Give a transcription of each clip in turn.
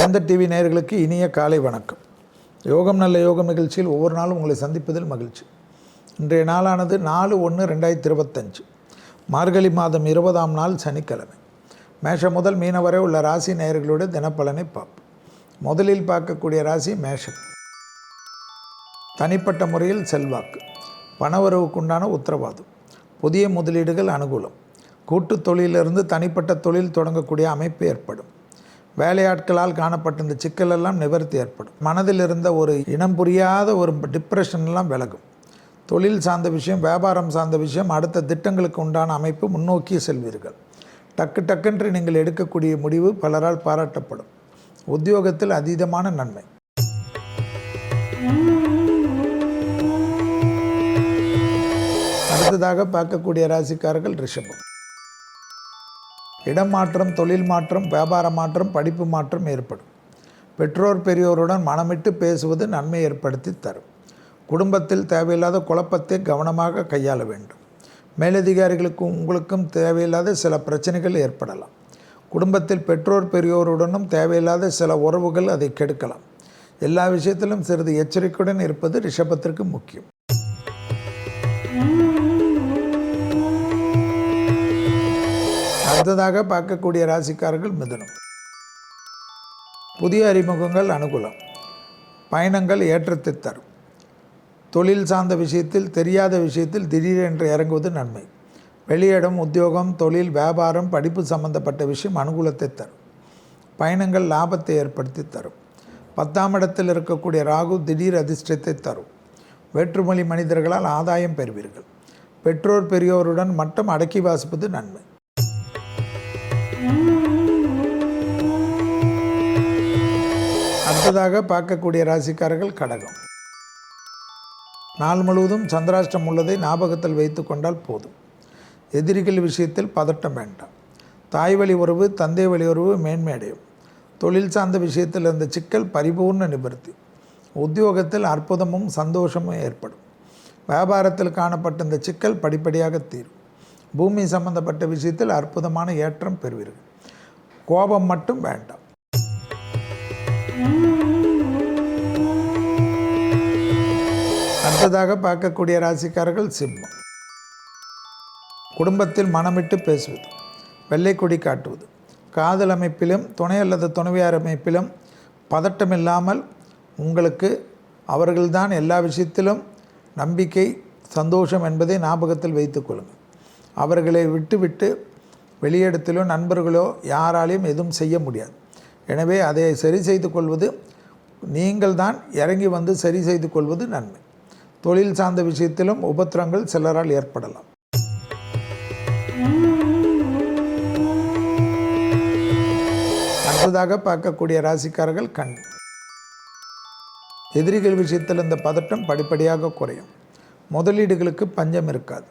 வேந்த TV நேயர்களுக்கு இனிய காலை வணக்கம். யோகம் நல்ல யோகம் நிகழ்ச்சியில் ஒவ்வொரு நாளும் உங்களை சந்திப்பதில் மகிழ்ச்சி. இன்றைய நாளானது நாலு ஒன்று ரெண்டாயிரத்தி இருபத்தஞ்சு. மார்கழி மாதம் இருபதாம் நாள் சனிக்கிழமை. மேஷம் முதல் மீன வரை உள்ள ராசி நேயர்களுடைய தினப்பலனை பார்ப்போம். முதலில் பார்க்கக்கூடிய ராசி மேஷம். தனிப்பட்ட முறையில் செல்வாக்கு. பணவரவுக்குண்டான உத்தரவாதம். புதிய முதலீடுகள் அனுகூலம். கூட்டுத் தொழிலிருந்து தனிப்பட்ட தொழில் தொடங்கக்கூடிய அமைப்பு ஏற்படும். வேலையாட்களால் காணப்பட்ட இந்த சிக்கலெல்லாம் நிவர்த்தி ஏற்படும். மனதில் இருந்த ஒரு இனம் புரியாத ஒரு டிப்ரெஷன்லாம் விலகும். தொழில் சார்ந்த விஷயம் வியாபாரம் சார்ந்த விஷயம் அடுத்த திட்டங்களுக்கு உண்டான அமைப்பு முன்னோக்கி செல்வீர்கள். டக்கு டக்குன்று நீங்கள் எடுக்கக்கூடிய முடிவு பலரால் பாராட்டப்படும். உத்தியோகத்தில் அதீதமான நன்மை. அடுத்ததாக பார்க்கக்கூடிய ராசிக்காரர்கள் ரிஷபம். இடம் மாற்றம் தொழில் மாற்றம் வியாபார மாற்றம் படிப்பு மாற்றம் ஏற்படும். பெற்றோர் பெரியோருடன் மனமிட்டு பேசுவது நன்மை ஏற்படுத்தி தரும். குடும்பத்தில் தேவையில்லாத குழப்பத்தை கவனமாக கையாள வேண்டும். மேலதிகாரிகளுக்கும் உங்களுக்கும் தேவையில்லாத சில பிரச்சனைகள் ஏற்படலாம். குடும்பத்தில் பெற்றோர் பெரியோருடனும் தேவையில்லாத சில உறவுகள் அதை கெடுக்கலாம். எல்லா விஷயத்திலும் சிறிது எச்சரிக்கையுடன் இருப்பது ரிஷபத்திற்கு முக்கியம். அடுத்ததாக பார்க்கக்கூடிய ராசிக்காரர்கள் மிதுனம். புதிய அறிமுகங்கள் அனுகூலம். பயணங்கள் ஏற்றத்தை தரும். தொழில் சார்ந்த விஷயத்தில் தெரியாத விஷயத்தில் திடீரென்று இறங்குவது நன்மை. வெளியிடம் உத்தியோகம் தொழில் வியாபாரம் படிப்பு சம்பந்தப்பட்ட விஷயம் அனுகூலத்தை தரும். பயணங்கள் லாபத்தை ஏற்படுத்தி தரும். பத்தாம் இடத்தில் இருக்கக்கூடிய ராகு திடீர் அதிர்ஷ்டத்தை தரும். வேற்றுமொழி மனிதர்களால் ஆதாயம் பெறுவீர்கள். பெற்றோர் பெரியோருடன் மட்டும் அடக்கி வாசிப்பது நன்மை. அடுத்ததாக பார்க்கக்கூடிய ராசிக்காரர்கள் கடகம். நாள் முழுவதும் சந்திராஷ்டம் உள்ளதை ஞாபகத்தில் வைத்து கொண்டால் போதும். எதிரிகள் விஷயத்தில் பதட்டம் வேண்டாம். தாய் வழி உறவு தந்தை வழி உறவு மேன்மையடையும் தொழில் சார்ந்த விஷயத்தில் இருந்த சிக்கல் பரிபூர்ண நிவர்த்தி. உத்தியோகத்தில் அற்புதமும் சந்தோஷமும் ஏற்படும். வியாபாரத்தில் காணப்பட்ட இந்த சிக்கல் படிப்படியாக தீரும். பூமி சம்பந்தப்பட்ட விஷயத்தில் அற்புதமான ஏற்றம் பெறுவீர்கள். கோபம் மட்டும் வேண்டாம். அடுத்ததாக பார்க்கக்கூடிய ராசிக்காரர்கள் சிம்மம். குடும்பத்தில் மனமிட்டு பேசுவது வெள்ளை கொடி காட்டுவது காதல் அமைப்பிலும் துணை அல்லது துணைவியார் அமைப்பிலும் பதட்டமில்லாமல் உங்களுக்கு அவர்கள்தான் எல்லா விஷயத்திலும் நம்பிக்கை சந்தோஷம் என்பதை ஞாபகத்தில் வைத்துக்கொள்ளுங்கள் அவர்களை விட்டுவிட்டு வெளியிடத்திலோ நண்பர்களோ யாராலையும் எதுவும் செய்ய முடியாது. எனவே அதை சரி செய்து கொள்வது நீங்கள் தான் இறங்கி வந்து சரி செய்து கொள்வது நன்மை. தொழில் சார்ந்த விஷயத்திலும் உபத்திரங்கள் சிலரால் ஏற்படலாம். அடுத்ததாக பார்க்கக்கூடிய ராசிக்காரர்கள் கண். எதிரிகள் விஷயத்தில் இந்த பதட்டம் படிப்படியாக குறையும். முதலீடுகளுக்கு பஞ்சம் இருக்காது.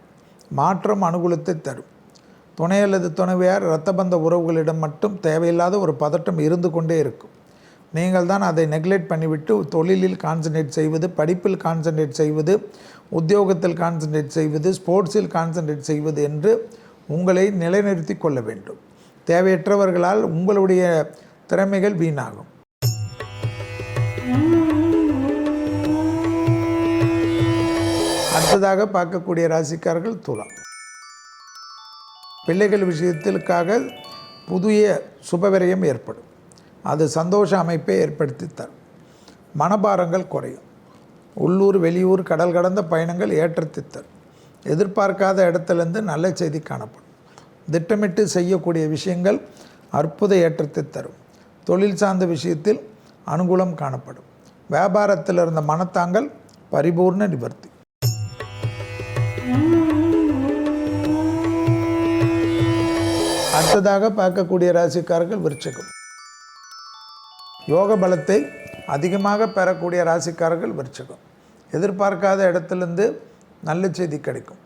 மாற்றம் அனுகூலத்தை தரும். துணை அல்லது துணைவியார் இரத்தபந்த உறவுகளிடம் மட்டும் தேவையில்லாத ஒரு பதட்டம் இருந்து கொண்டே இருக்கும். நீங்கள் தான் அதை நெக்லெக்ட் பண்ணிவிட்டு தொழிலில் கான்சன்ட்ரேட் செய்வது படிப்பில் கான்சன்ட்ரேட் செய்வது உத்தியோகத்தில் கான்சன்ட்ரேட் செய்வது ஸ்போர்ட்ஸில் கான்சன்ட்ரேட் செய்வது என்று உங்களை நிலைநிறுத்தி கொள்ள வேண்டும். தேவையற்றவர்களால் உங்களுடைய திறமைகள் வீணாகும். அடுத்ததாக பார்க்கக்கூடிய ராசிக்காரர்கள் துலாம். பிள்ளைகள் விஷயத்திற்காக புதிய சுபவிரயம் ஏற்படும். அது சந்தோஷ அமைப்பை ஏற்படுத்தி தரும் மனபாரங்கள் குறையும். உள்ளூர் வெளியூர் கடல் கடந்த பயணங்கள் ஏற்றத்தை தரும் எதிர்பார்க்காத இடத்துலேருந்து நல்ல செய்தி காணப்படும். திட்டமிட்டு செய்யக்கூடிய விஷயங்கள் அற்புத ஏற்றத்தை தரும் தொழில் சார்ந்த விஷயத்தில் அனுகூலம் காணப்படும். வியாபாரத்தில் இருந்த மனத்தாங்கள் பரிபூர்ண நிவர்த்தி. அடுத்ததாக பார்க்கக்கூடிய ராசிக்காரர்கள் விருச்சகம். யோக பலத்தை அதிகமாக பெறக்கூடிய ராசிக்காரர்கள் விருச்சகம். எதிர்பார்க்காத இடத்துலேருந்து நல்ல செய்தி கிடைக்கும்.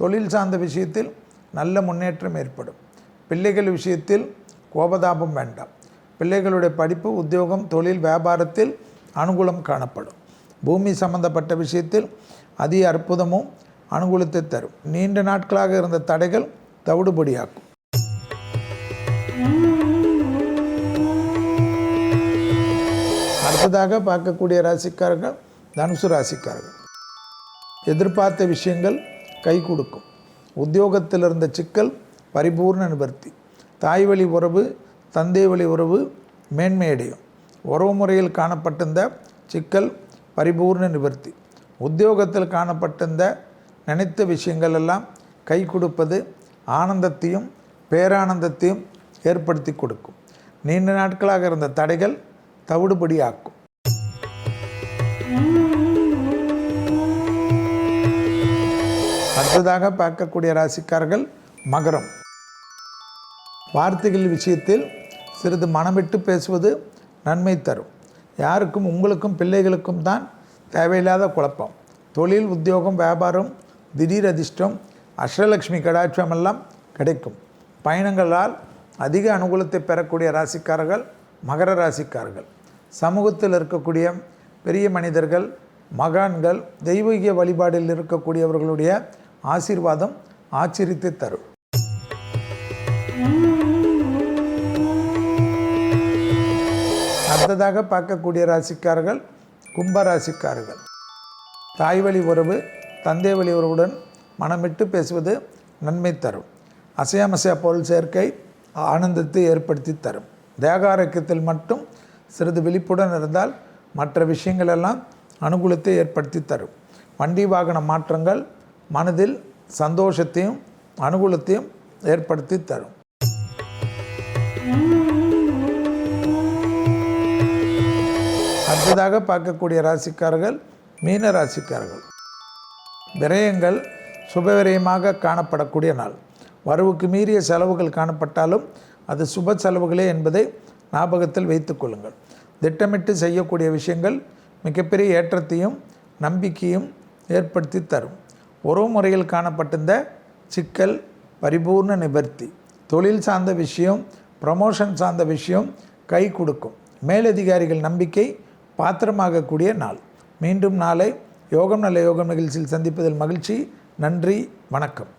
தொழில் சார்ந்த விஷயத்தில் நல்ல முன்னேற்றம் ஏற்படும். பிள்ளைகள் விஷயத்தில் கோபதாபம் வேண்டாம். பிள்ளைகளுடைய படிப்பு உத்தியோகம் தொழில் வியாபாரத்தில் அனுகூலம் காணப்படும். பூமி சம்பந்தப்பட்ட விஷயத்தில் அதி அற்புதமும் அனுகூலத்தை தரும். நீண்ட நாட்களாக இருந்த தடைகள் தவிடுபடியாக்கும். அடுத்ததாக பார்க்கக்கூடிய ராசிக்காரர்கள் தனுசு ராசிக்காரர்கள். எதிர்பார்த்த விஷயங்கள் கை கொடுக்கும். உத்தியோகத்தில் இருந்த சிக்கல் பரிபூர்ண நிவர்த்தி. தாய் வழி உறவு தந்தை வழி உறவு மேன்மையடையும் உறவு முறையில் காணப்பட்டிருந்த சிக்கல் பரிபூர்ண நிவர்த்தி. உத்தியோகத்தில் காணப்பட்டிருந்த நினைத்த விஷயங்கள் எல்லாம் கை கொடுப்பது ஆனந்தத்தையும் பேரானந்தத்தையும் ஏற்படுத்தி கொடுக்கும். நீண்ட நாட்களாக இருந்த தடைகள் தவிடுபடியாக்கும். அடுத்ததாக பார்க்கக்கூடிய ராசிக்காரர்கள் மகரம். வார்த்தைகள் விஷயத்தில் சிறிது மனமிட்டு பேசுவது நன்மை தரும். யாருக்கும் உங்களுக்கும் பிள்ளைகளுக்கும் தான் தேவையில்லாத குழப்பம். தொழில் உத்தியோகம் வியாபாரம் திடீர் அதிர்ஷ்டம் அஷ்டலக்ஷ்மி கடாட்சம் எல்லாம் கிடைக்கும். பயணங்களால் அதிக அனுகூலத்தை பெறக்கூடிய ராசிக்காரர்கள் மகர ராசிக்காரர்கள். சமூகத்தில் இருக்கக்கூடிய பெரிய மனிதர்கள் மகான்கள் தெய்வீக வழிபாடில் இருக்கக்கூடியவர்களுடைய ஆசீர்வாதம் ஆச்சரித்து தரும். அடுத்ததாக பார்க்கக்கூடிய ராசிக்காரர்கள் கும்ப ராசிக்காரர்கள். தாய் வழி உறவு தந்தை வழி உறவுடன் மனமிட்டு பேசுவது நன்மை தரும். அசையாமசையா பொருள் சேர்க்கை ஆனந்தத்தை ஏற்படுத்தி தரும். தேகாரக்கியத்தில் மட்டும் சிறிது விழிப்புடன் இருந்தால் மற்ற விஷயங்களெல்லாம் அனுகூலத்தை ஏற்படுத்தி தரும். வண்டி வாகன மாற்றங்கள் மனதில் சந்தோஷத்தையும் அனுகூலத்தையும் ஏற்படுத்தி தரும். அடுத்ததாக பார்க்கக்கூடிய ராசிக்காரர்கள் மீன ராசிக்காரர்கள். விரயங்கள் சுபவிரயமாக காணப்படக்கூடிய நாள். வரவுக்கு மீறிய செலவுகள் காணப்பட்டாலும் அது சுப செலவுகளே என்பதை ஞாபகத்தில் வைத்துக் கொள்ளுங்கள். திட்டமிட்டு செய்யக்கூடிய விஷயங்கள் மிகப்பெரிய ஏற்றத்தையும் நம்பிக்கையும் ஏற்படுத்தி தரும். உறவு முறையில் காணப்பட்டிருந்த சிக்கல் பரிபூர்ண நிவர்த்தி தொழில் சார்ந்த விஷயம் ப்ரமோஷன் சார்ந்த விஷயம் கை கொடுக்கும். மேலதிகாரிகள் நம்பிக்கை பாத்திரமாகக்கூடிய நாள். மீண்டும் நாளை யோகம் நல்ல யோகம் நிகழ்ச்சியில் சந்திப்பதில் மகிழ்ச்சி. நன்றி வணக்கம்.